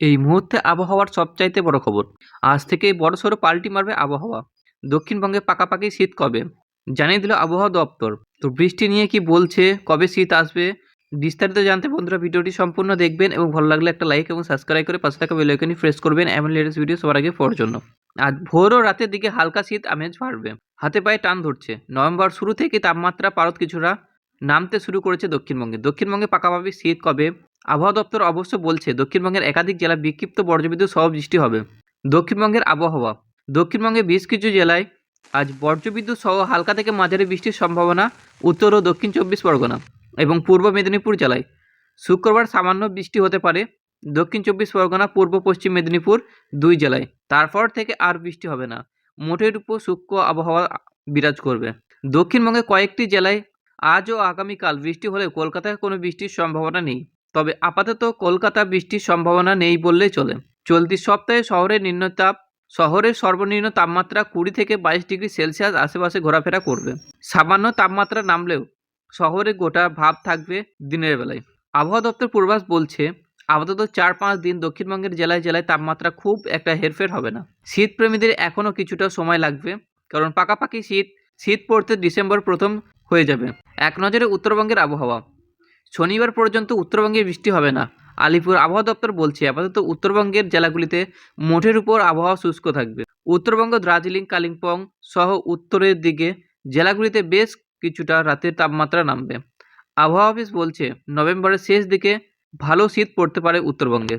এই মুহূর্তে আবহাওয়ার সবচাইতে বড় খবর। আজ থেকে বড়সড় পাল্টি মারবে আবহাওয়া। দক্ষিণবঙ্গে পাকাপাকি শীত কবে? জানিয়ে দিল আবহাওয়া দপ্তর। তো বৃষ্টি নিয়ে কি বলছে? কবে শীত আসবে? বিস্তারিত জানতে বন্ধুরা ভিডিওটি সম্পূর্ণ দেখবেন এবং ভালো লাগলে একটা লাইক এবং সাবস্ক্রাইব করে পাশে থাকা বেলাইকনি প্রেস করবেন। এমন লেটেস্ট ভিডিও সবার আগে পাওয়ার জন্য। আজ ভোর ও রাতের দিকে হালকা শীত, আমেজ বাড়বে। হাতে পায়ে টান ধরছে। নভেম্বর শুরু থেকে তাপমাত্রা, পারদ কিছুটা নামতে শুরু করেছে দক্ষিণবঙ্গে। দক্ষিণবঙ্গে পাকাপাকি শীত কবে? আবহাওয়া দপ্তর অবশ্য বলছে, দক্ষিণবঙ্গের একাধিক জেলা বিক্ষিপ্ত বজ্রবিদ্যুৎ সহ বৃষ্টি হবে। দক্ষিণবঙ্গের আবহাওয়া। দক্ষিণবঙ্গে বেশ কিছু জেলায় আজ বজ্রবিদ্যুৎ সহ হালকা থেকে মাঝারি বৃষ্টির সম্ভাবনা, উত্তর ও দক্ষিণ চব্বিশ পরগনা এবং পূর্ব মেদিনীপুর জেলায়। শুক্রবার সামান্য বৃষ্টি হতে পারে, দক্ষিণ চব্বিশ পরগনা, পূর্ব পশ্চিম মেদিনীপুর দুই জেলায়। তারপর থেকে আর বৃষ্টি হবে না। মোটের উপর শুষ্ক আবহাওয়া বিরাজ করবে। দক্ষিণবঙ্গে কয়েকটি জেলায় আজ ও আগামীকাল বৃষ্টি হলেও কলকাতায় কোনো বৃষ্টির সম্ভাবনা নেই। তবে আপাতত কলকাতা বৃষ্টির সম্ভাবনা নেই বললেই চলে। চলতি সপ্তাহে শহরের নিম্নতাপ শহরের সর্বনিম্ন তাপমাত্রা কুড়ি থেকে বাইশ ডিগ্রি সেলসিয়াস আশেপাশে ঘোরাফেরা করবে। সামান্য তাপমাত্রা নামলেও শহরে গোটা ভাব থাকবে দিনের বেলায়। আবহাওয়া দপ্তর পূর্বাস বলছে, আপাতত চার পাঁচ দিন দক্ষিণবঙ্গের জেলায় জেলায় তাপমাত্রা খুব একটা হেরফের হবে না। শীতপ্রেমীদের এখনও কিছুটা সময় লাগবে, কারণ পাকাপাকি শীত শীত পড়তে ডিসেম্বর প্রথম হয়ে যাবে। এক নজরে উত্তরবঙ্গের আবহাওয়া। শনিবার পর্যন্ত উত্তরবঙ্গে বৃষ্টি হবে না। আলিপুর আবহাওয়া দপ্তর বলছে, আপাতত উত্তরবঙ্গের জেলাগুলিতে মোটের উপর আবহাওয়া শুষ্ক থাকবে। উত্তরবঙ্গ, দার্জিলিং, কালিম্পং সহ উত্তরের দিকে জেলাগুলিতে বেশ কিছুটা রাতের তাপমাত্রা নামবে। আবহাওয়া অফিস বলছে, নভেম্বরের শেষ দিকে ভালো শীত পড়তে পারে উত্তরবঙ্গে।